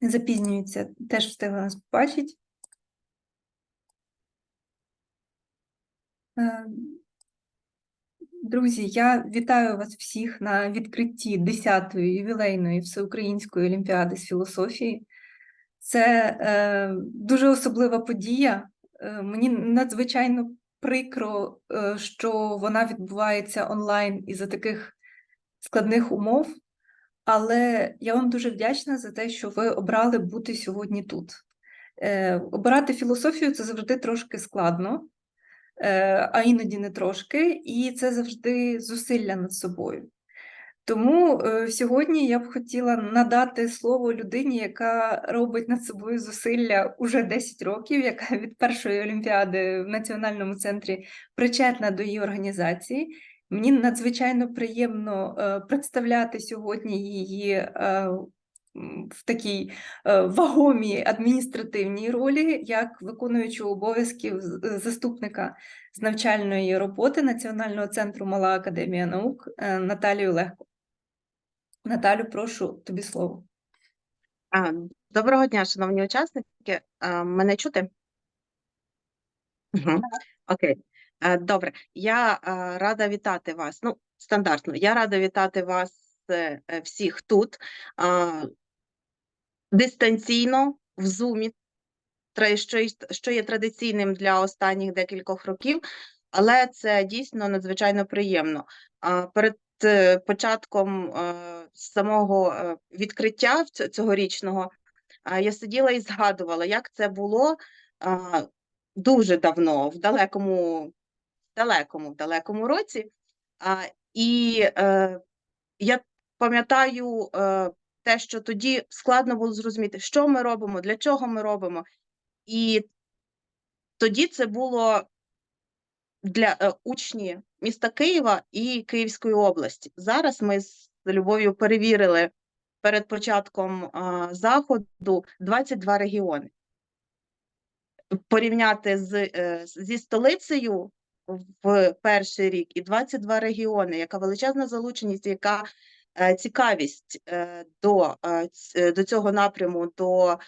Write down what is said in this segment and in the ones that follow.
Не запізнюється, теж встигла нас побачити. Е, Друзі, я вітаю вас всіх на відкритті 10-ї ювілейної всеукраїнської олімпіади з філософії. Це е, дуже особлива подія. Е, мені надзвичайно прикро, е, що вона відбувається онлайн із-за таких складних умов. Але я вам дуже вдячна за те, що ви обрали бути сьогодні тут. Е, обирати філософію це завжди трошки складно, е, а іноді не трошки, і це завжди зусилля над собою. Тому е, сьогодні я б хотіла надати слово людині, яка робить над собою зусилля уже 10 років, яка від першої олімпіади в національному центрі причетна до її організації. Мені надзвичайно приємно е, представляти сьогодні її е, в такій е, вагомій адміністративній ролі, як виконуючу обов'язків заступника з навчальної роботи Національного центру Мала Академія наук Наталію Легко. Наталю, прошу тобі слово. Доброго дня, шановні учасники. Мене чути? Угу. Окей. А, Добре. Я рада вітати вас. Ну, стандартно. Я рада вітати вас е, е, всіх тут. Дистанційно, в Zoom, що є традиційним для останніх декількох років, але це дійсно надзвичайно приємно. Перед е, початком е, самого е, відкриття цьогорічного я сиділа і згадувала, як це було дуже давно, в далекому, далекому, далекому році. А, і е, я пам'ятаю е, те, що тоді складно було зрозуміти, що ми робимо, для чого ми робимо. І тоді це було для е, учні міста Києва і Київської області. Зараз ми з Любов'ю перевірили перед початком а, заходу 22 регіони. Порівняти з, е, зі столицею в перший рік і 22 регіони, яка величезна залученість, яка е, цікавість е, до, е, до цього напряму, до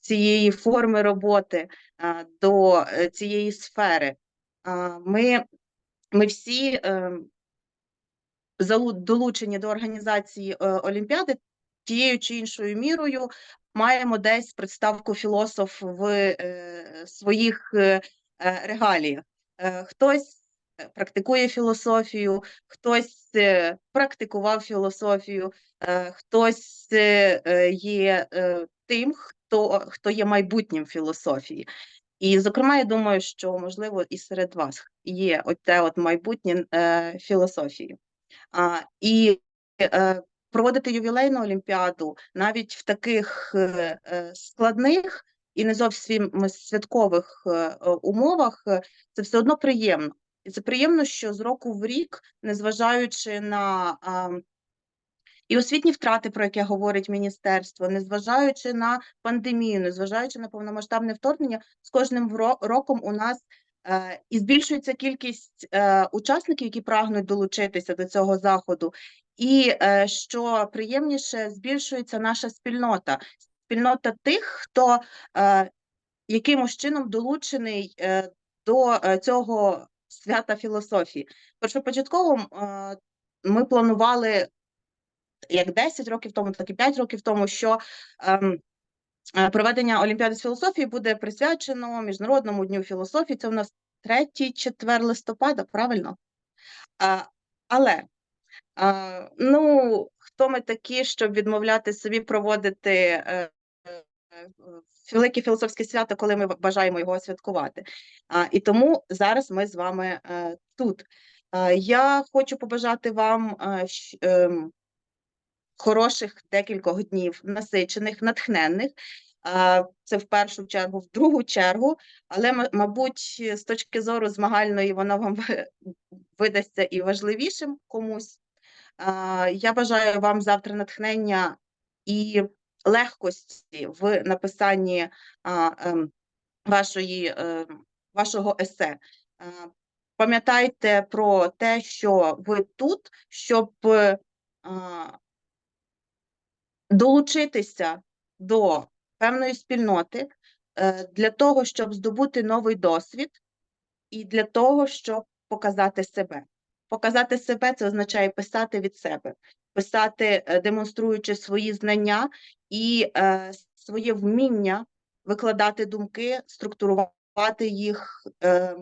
цієї форми роботи, до цієї сфери. Ми, ми всі долучені до організації Олімпіади тією чи іншою мірою маємо десь представку філософ в своїх регаліях. Е, Хтось е, практикує філософію, хтось е, практикував філософію, хтось є тим, хто, хто є майбутнім філософії. І, зокрема, я думаю, що можливо і серед вас є оте от майбутнє філософії. І проводити ювілейну олімпіаду навіть в таких складних і не зовсім святкових е, е, умовах, е, це все одно приємно. І це приємно, що з року в рік, незважаючи на а, і освітні втрати, про які говорить міністерство, незважаючи на пандемію, незважаючи на повномасштабне вторгнення, з кожним роком у нас е, і збільшується кількість е, учасників, які прагнуть долучитися до цього заходу, і що приємніше, збільшується наша спільнота, спільнота тих, хто е, якимось чином долучений е, до е, цього свята філософії. Першопочатково е, ми планували як 10 років тому, так і 5 років тому, що ем, е, проведення Олімпіади з філософії буде присвячено Міжнародному дню філософії. Це у нас 3-4 листопада, правильно? А, але а, ну, хто ми такі, щоб відмовляти собі проводити е, е, е, велике філософське свято, коли ми бажаємо його святкувати? І тому зараз ми з вами е, тут. Е, я хочу побажати вам е, ем, хороших декількох днів, насичених, натхненних. Це в першу чергу, в другу чергу, але мабуть, з точки зору змагальної воно вам видасться і важливішим комусь. Я бажаю вам завтра натхнення і легкості в написанні ем, вашої, ем, вашого есе. Пам'ятайте про те, що ви тут, щоб долучитися до певної спільноти е, для того, щоб здобути новий досвід, і для того, щоб показати себе. Показати себе це означає писати від себе, писати, е, демонструючи свої знання і е, своє вміння викладати думки, структурувати їх е,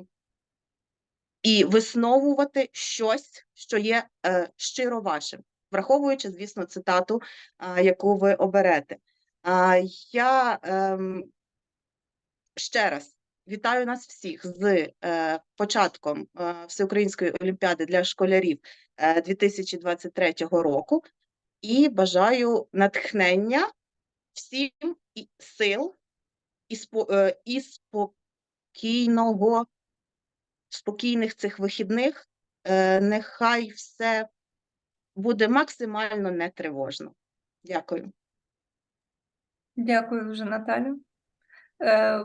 і висновувати щось, що є е, щиро вашим, враховуючи, звісно, цитату, а, яку ви оберете. А, я ем, ще раз вітаю нас всіх з е, початком е, Всеукраїнської олімпіади для школярів е, 2023 року і бажаю натхнення всім сил і, спо, е, і спокійного, спокійних цих вихідних. Е, нехай все буде максимально нетривожно. Дякую. Дякую дуже, Наталю. Е,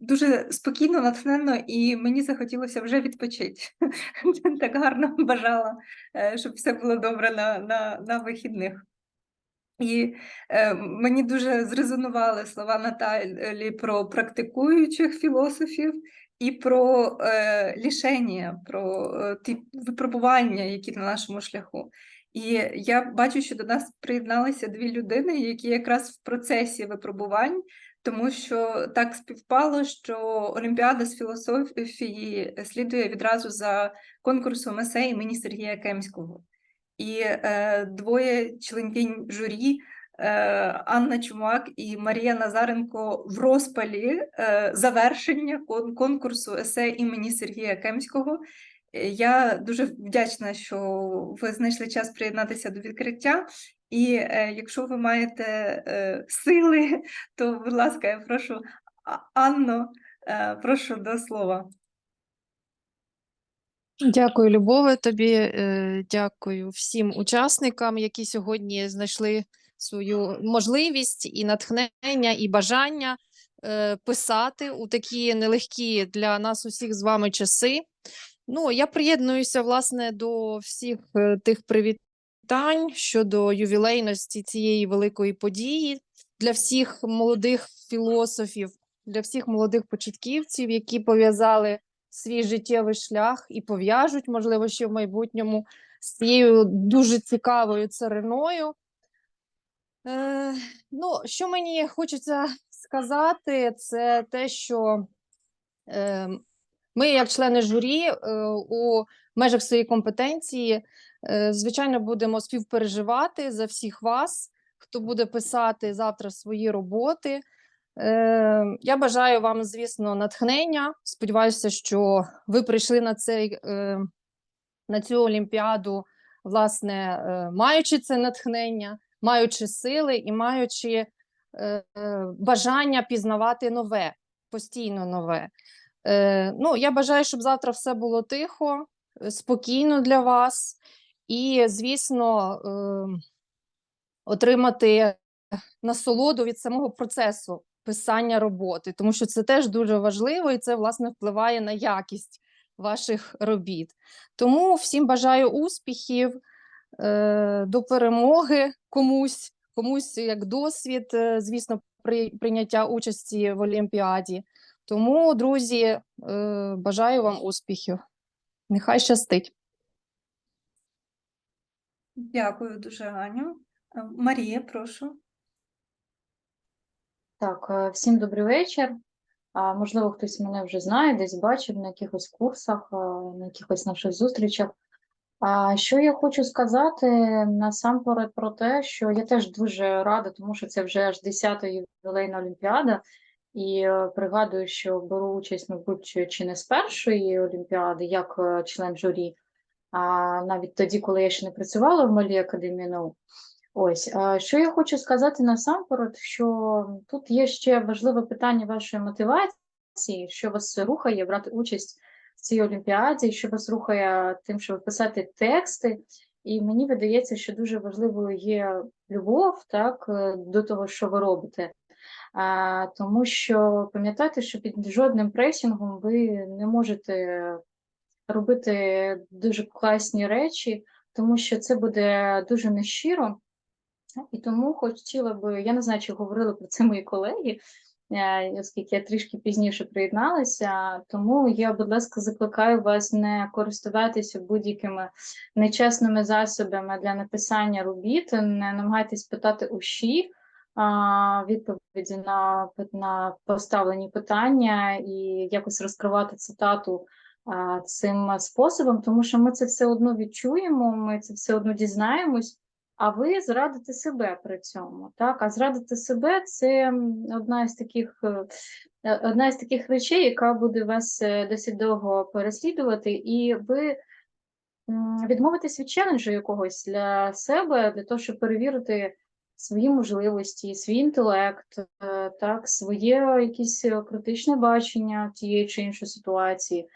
Дуже спокійно, натхненно, і мені захотілося вже відпочити. Так гарно бажала, е, щоб все було добре на, на, на вихідних. І е, мені дуже зрезонували слова Наталі про практикуючих філософів і про е, лішення, про е, ті випробування, які на нашому шляху. І я бачу, що до нас приєдналися дві людини, які якраз в процесі випробувань, тому що так співпало, що Олімпіада з філософії слідує відразу за конкурсом есей імені Сергія Кемського. І е, двоє членкинь журі, е, Анна Чумак і Марія Назаренко в розпалі е, завершення кон- конкурсу есе імені Сергія Кемського. Е, Я дуже вдячна, що ви знайшли час приєднатися до відкриття. І якщо ви маєте сили, то, будь ласка, я прошу Анно, прошу до слова. Дякую, Любове, тобі. е, Дякую всім учасникам, які сьогодні знайшли свою можливість і натхнення, і бажання е, писати у такі нелегкі для нас усіх з вами часи. Ну, я приєднуюся власне до всіх е, тих привітань щодо ювілейності цієї великої події для всіх молодих філософів, для всіх молодих початківців, які пов'язали свій життєвий шлях і пов'яжуть, можливо, ще в майбутньому з цією дуже цікавою цариною. Е, ну, що мені хочеться сказати, це те, що е, ми, як члени журі, е, у межах своєї компетенції, е, звичайно, будемо співпереживати за всіх вас, хто буде писати завтра свої роботи. Е, Я бажаю вам, звісно, натхнення. Сподіваюся, що ви прийшли на цей е, на цю олімпіаду, власне, е, маючи це натхнення, маючи сили і маючи бажання пізнавати нове, постійно нове. Ну, я бажаю, щоб завтра все було тихо, спокійно для вас, і, звісно, отримати насолоду від самого процесу писання роботи, тому що це теж дуже важливо, і це власне впливає на якість ваших робіт. Тому всім бажаю успіхів, е, до перемоги комусь, комусь як досвід, е, звісно, при прийняття участі в Олімпіаді. Тому, друзі, е, бажаю вам успіхів. Нехай щастить. Дякую дуже, Аню. Марія, прошу. Так, е, всім добрий вечір. Можливо, хтось мене вже знає, десь бачив на якихось курсах, е, на якихось наших зустрічах. Що я хочу сказати насамперед про те, що я теж дуже рада, тому що це вже аж 10-та ювілейна олімпіада, і е, пригадую, що беру участь, мабуть, чи- не з першої олімпіади, як член журі, а навіть тоді, коли я ще не працювала в Малій академії наук. Ось, що я хочу сказати насамперед, що тут є ще важливе питання вашої мотивації, що вас рухає брати участь в цій олімпіаді, що вас рухає тим, щоб писати тексти. І мені видається, що дуже важливою є любов так, е, до того, що ви робите. А, тому що пам'ятайте, що під жодним пресінгом ви не можете робити дуже класні речі, тому що це буде дуже нещиро. І тому хотіла би, я не знаю, чи говорили про це мої колеги, е, оскільки я трішки пізніше приєдналася, тому я, будь ласка, закликаю вас не користуватися будь-якими нечесними засобами для написання робіт, не намагайтесь питати уші відповіді на, на поставлені питання і якось розкривати цитату цим способом, тому що ми це все одно відчуємо, ми це все одно дізнаємось, а ви зрадите себе при цьому. Так? А зрадити себе це одна із таких. е, е, Одна із таких речей, яка буде вас е, досить довго переслідувати, і ви відмовитесь від челенджу якогось для себе, для того, щоб перевірити свої можливості, свій інтелект, так, своє якесь критичне бачення тієї чи іншої ситуації.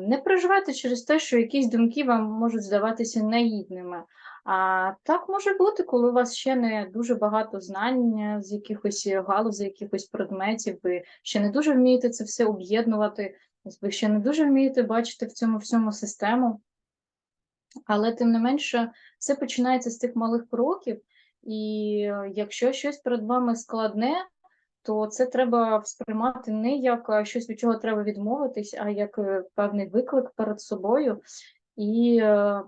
Не переживайте через те, що якісь думки вам можуть здаватися наїдними. А так може бути, коли у вас ще не дуже багато знань е, з якихось галузей, якихось предметів, ви ще не дуже вмієте це все об'єднувати, ви ще не дуже вмієте бачити в цьому всьому систему. Але тим не менше, все починається з тих малих кроків, і е, якщо щось перед вами складне, то це треба сприймати не як е, щось, від чого треба відмовитись, а як е, певний виклик перед собою. І е,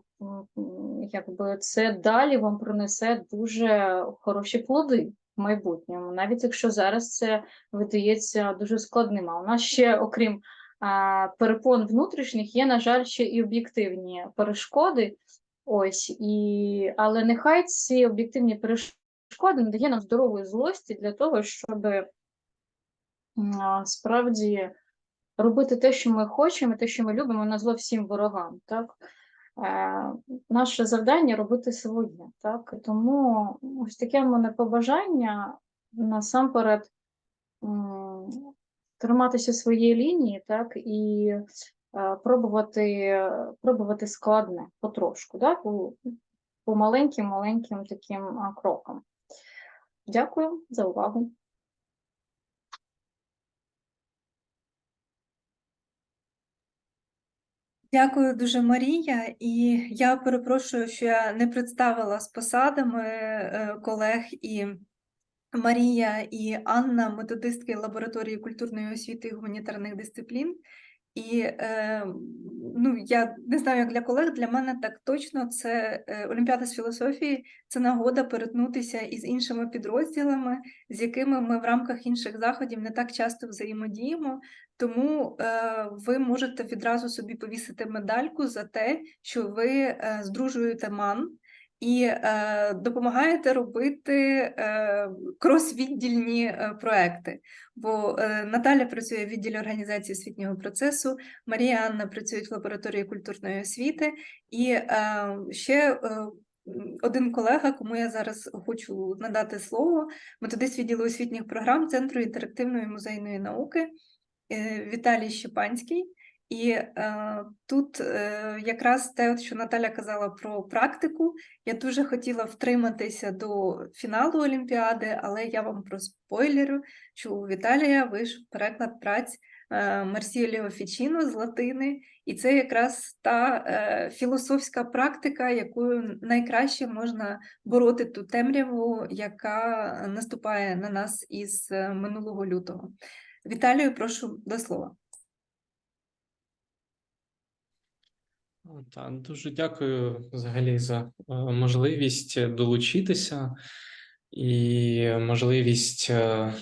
якби це далі вам принесе дуже хороші плоди в майбутньому, навіть якщо зараз це видається дуже складним. А у нас ще, окрім перепон внутрішніх, є, на жаль, ще і об'єктивні перешкоди. Ось і але нехай ці об'єктивні перешкоди не дає нам здорової злості для того, щоб справді робити те, що ми хочемо, те, що ми любимо, на зло всім ворогам. Так? Е, наше завдання робити своє. Так? Тому ось таке мене побажання насамперед триматися своєї лінії, так, і е, пробувати, пробувати складне потрошку, так, по, по маленьким-маленьким таким крокам. Дякую за увагу. Дякую дуже, Марія. І я перепрошую, що я не представила з посадами е, колег і Марія і Анна, методистки лабораторії культурної освіти і гуманітарних дисциплін. І е, ну, я не знаю, як для колег, для мене так точно це е, Олімпіада з філософії, це нагода перетнутися із іншими підрозділами, з якими ми в рамках інших заходів не так часто взаємодіємо. Тому е, ви можете відразу собі повісити медальку за те, що ви е, здружуєте МАН і е, допомагаєте робити е, крос-віддільні е, проекти. Бо е, Наталя працює в відділі організації освітнього процесу, Марія Анна працюють в лабораторії культурної освіти, і е, ще е, один колега, кому я зараз хочу надати слово, методист відділу освітніх програм Центру інтерактивної музейної науки Віталій Щепанський. І е, тут е, якраз те, що Наталя казала про практику, я дуже хотіла втриматися до фіналу Олімпіади, але я вам проспойлерю, що у Віталія вийшов переклад праць е, Марсіеліо Фічіно з латини, і це якраз та е, філософська практика, якою найкраще можна бороти ту темряву, яка наступає на нас із е, минулого лютого. Віталію, прошу до слова. Та, дуже дякую взагалі за е, можливість долучитися і можливість е,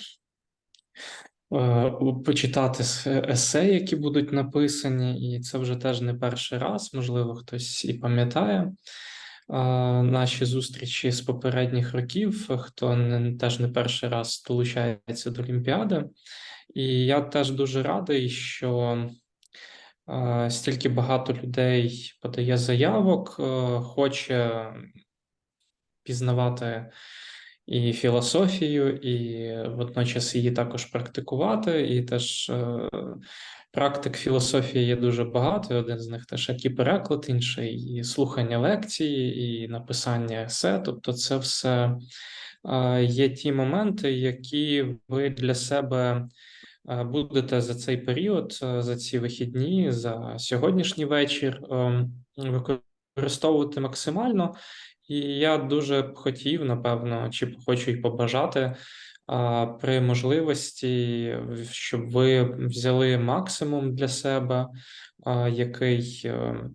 е, почитати есе, які будуть написані, і це вже теж не перший раз, можливо, хтось і пам'ятає е, наші зустрічі з попередніх років, хто не, теж не перший раз долучається до Олімпіади. І я теж дуже радий, що е, стільки багато людей подає заявок, е, хоче пізнавати і філософію, і водночас її також практикувати. І теж е, практик філософії є дуже багато. Один з них теж і переклад, інший і слухання лекції, і написання есе. Тобто, це все є ті моменти, які ви для себе будете за цей період, е, за ці вихідні, за сьогоднішній вечір ем, використовувати максимально. І я дуже б хотів, напевно, чи хочу й побажати при можливості, щоб ви взяли максимум для себе, який е,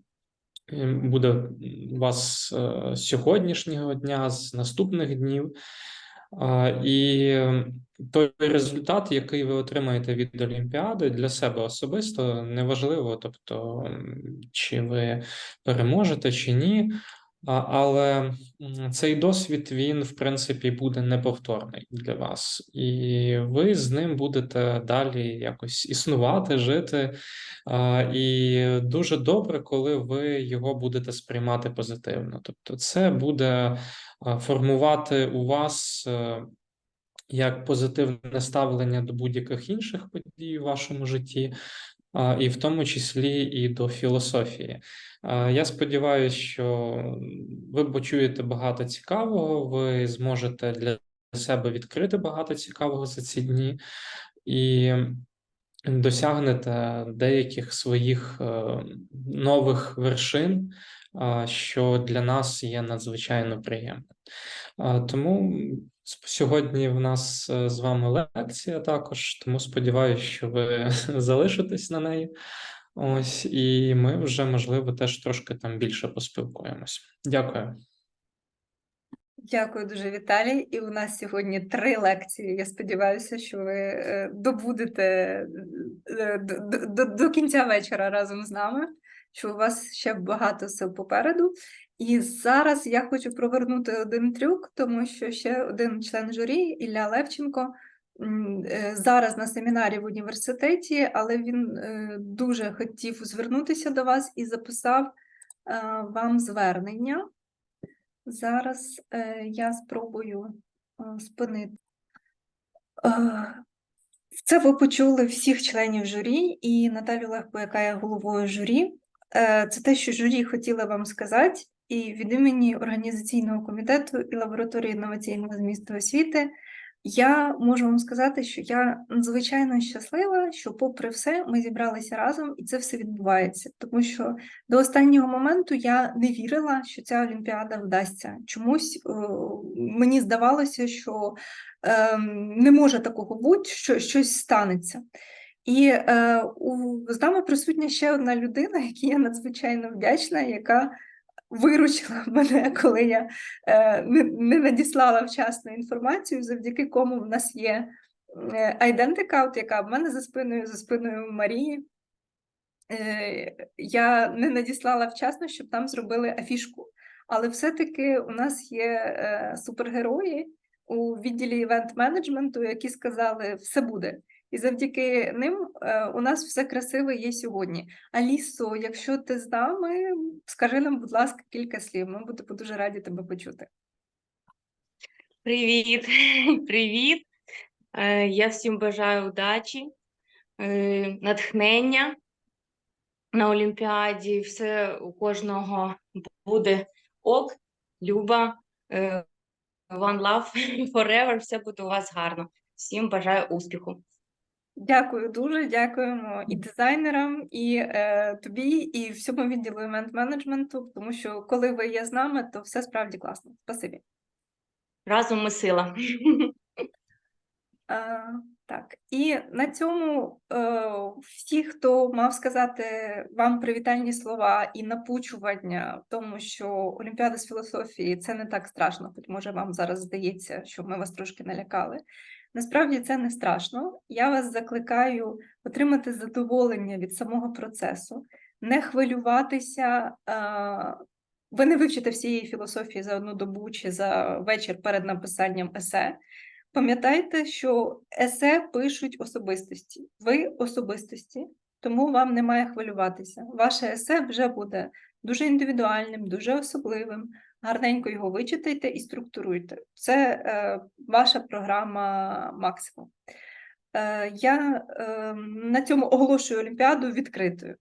буде у вас е, з сьогоднішнього дня, з наступних днів. І е, той результат, який ви отримаєте від Олімпіади для себе особисто, неважливо, тобто, чи ви переможете чи ні. Але цей досвід він, в принципі, буде неповторний для вас, і ви з ним будете далі якось існувати, жити. І дуже добре, коли ви його будете сприймати позитивно. Тобто, це буде формувати у вас е, як позитивне ставлення до будь-яких інших подій у вашому житті, і в тому числі і до філософії. Я сподіваюся, що ви почуєте багато цікавого, ви зможете для себе відкрити багато цікавого за ці дні і досягнете деяких своїх е, нових вершин, що для нас є надзвичайно приємним. Тому сьогодні в нас е, з вами лекція також, тому сподіваюся, що ви залишитесь на неї. Ось, і ми вже, можливо, теж трошки там більше поспілкуємось. Дякую. Дякую дуже, Віталій. І у нас сьогодні три лекції. Я сподіваюся, що ви е, добудете е, до- до, до кінця вечора разом з нами, що у вас ще багато сил попереду. І зараз я хочу провернути один трюк, тому що ще один член журі, Ілля Левченко, е, зараз на семінарі в університеті, але він е, дуже хотів звернутися до вас і записав е, вам звернення. Зараз я спробую спинити. Це ви почули всіх членів журі і Наталю Легко, яка є головою журі. Е, це те, що журі хотіла вам сказати, і від імені організаційного комітету і лабораторії інноваційного змісту освіти я можу вам сказати, що я надзвичайно щаслива, що, попри все, ми зібралися разом і це все відбувається. Тому що до останнього моменту я не вірила, що ця Олімпіада вдасться. Чомусь е, мені здавалося, що е, не може такого бути, що щось станеться. І е, у, з нами присутня ще одна людина, якій я надзвичайно вдячна, яка виручила мене, коли я е, не, не надіслала вчасно інформацію, завдяки кому в нас є Identicaut, яка в мене за спиною, за спиною Марії. Е, я не надіслала вчасно, щоб там зробили афішку. Але все-таки у нас є е, супергерої у відділі івент-менеджменту, які сказали, все буде. І завдяки ним е, у нас все красиве є сьогодні. Алісо, якщо ти з нами, скажи нам, будь ласка, кілька слів. Ми будемо дуже раді тебе почути. Привіт, привіт. Е, Я всім бажаю удачі, е, натхнення на Олімпіаді. Все у кожного буде ок, люба, one love forever. Все буде у вас гарно. Всім бажаю успіху. Дякую дуже, дякуємо і дизайнерам, і е, тобі, і всьому відділу івент-менеджменту, тому що коли ви є з нами, то все справді класно. Спасибі. Разом ми сила. А, так, і на цьому е, всі, хто мав сказати вам привітальні слова і напучування в тому, що Олімпіада з філософії це не так страшно, хоч може вам зараз здається, що ми вас трошки налякали. Насправді це не страшно. Я вас закликаю отримати задоволення від самого процесу, не хвилюватися. ви не вивчите всієї філософії за одну добу чи за вечір перед написанням есе. Пам'ятайте, що есе пишуть особистості. Ви особистості, тому вам немає хвилюватися. Ваше есе вже буде дуже індивідуальним, дуже особливим. Гарненько його вичитайте і структуруйте. Це е, ваша програма максимум. Е, я е, на цьому оголошую Олімпіаду відкритою.